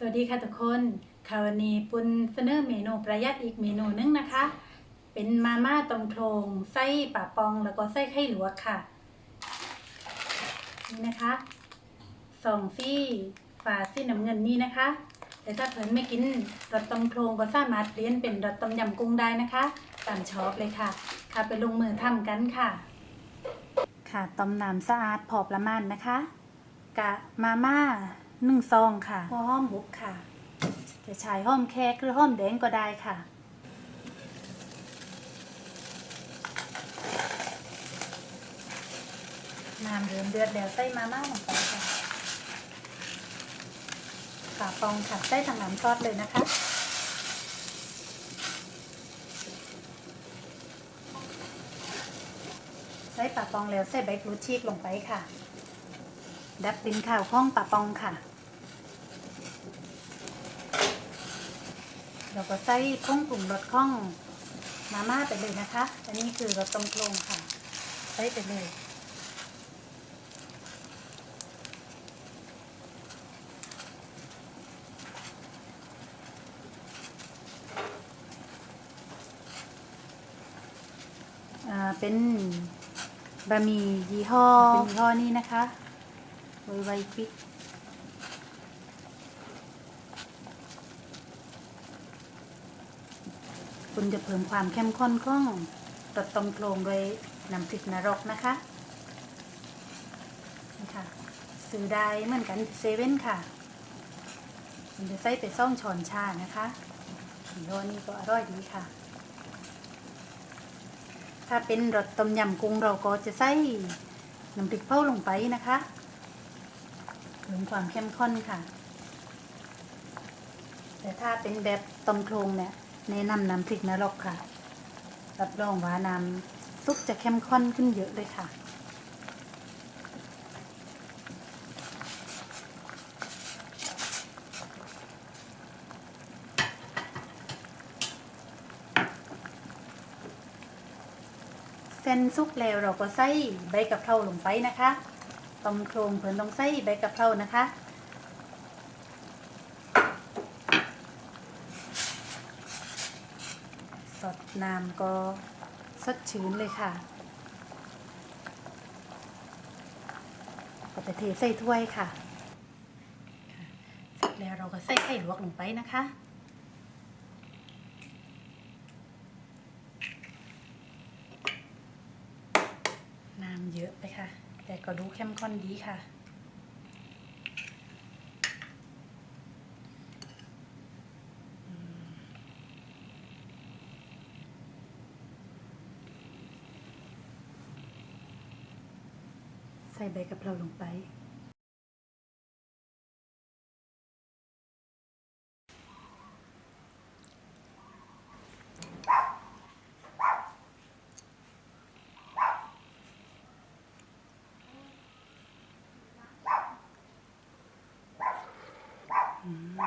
สวัสดีค่ะทุกคนค่ะวันนี้ปุณเสนอเมนูประหยัดอีกเมนูนึงนะคะ เป็นมาม่าต้มโครงไส้ป่าปองแล้วก็ไส้ไข่หลวกค่ะ นี่นะคะสองซี่ฝาซี่น้ำเงินนี่นะคะ แต่ถ้าเพิ่นไม่กินรสต้มโครงก็สามารถเปลี่ยนเป็นรสต้มยำกุ้งได้นะคะตามชอบเลยค่ะ ค่ะไปลงมือทำกันค่ะ ค่ะต้มน้ำสะอาดพอประมาณนะคะ กะมาม่า หนึ่งซองค่ะหัวหอมบุกค่ะ จะใช้หอมแขกหรือหอมแดงก็ได้ค่ะน้ำเดือดเดือดแล้วใส่มาม่าลงไปค่ะฝาปองค่ะใส่ทางน้ำซอสเลยนะคะใส่ปลาปองแล้วใส่ใบกรูชีกลงไปค่ะ ดับกลิ่นข้าวข้องปลาปองค่ะ เราก็ใส่พุ่งปรุงรสข้องมาม่าไปเลยนะคะ อันนี้คือรสต้มโครงค่ะ ใส่ไปเลยอ่าเป็นบะหมี่ยี่ห้อเป็นยี่ห้อนี้นะคะ ไวไวฟิกคุณจะเพิ่มความเข้มข้นของรสต้มโครงโดยน้ำพริกนรกนะคะนี่ค่ะซื้อได้เหมือนกันเซเว่นค่ะคุณจะใส่ไปซ่องช้อนชานะคะยี่ห้อนี้ก็อร่อยดีค่ะ ถ้าเป็นรสต้มยำกุ้งเราก็จะใส่น้ำพริกเผาลงไปนะคะ เพิ่มความเข้มข้นค่ะ แต่ถ้าเป็นแบบต้มโครงเนี่ยแนะนำน้ำพริกนรกค่ะ รับรองว่าน้ำซุปจะเข้มข้นขึ้นเยอะเลยค่ะ เส้นซุปแล้วเราก็ใส่ใบกะเพราลงไปนะคะ ต้มโครงเพิ่นต้องใส่ใบกะเพรานะคะสดน้ำก็สดชื้นเลยค่ะก็จะเทใส่ถ้วยค่ะเสร็จแล้วเราก็ใส่ไข่ลวกลงไปนะคะน้ำเยอะไปค่ะ แต่ก็ดูเข้มข้นดีค่ะ ใส่ใบกะเพราลงไป ถ้า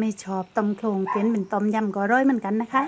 ไม่ชอบต้มโครงเปลี่ยนเป็นต้มยำก็อร่อยเหมือนกันนะคะ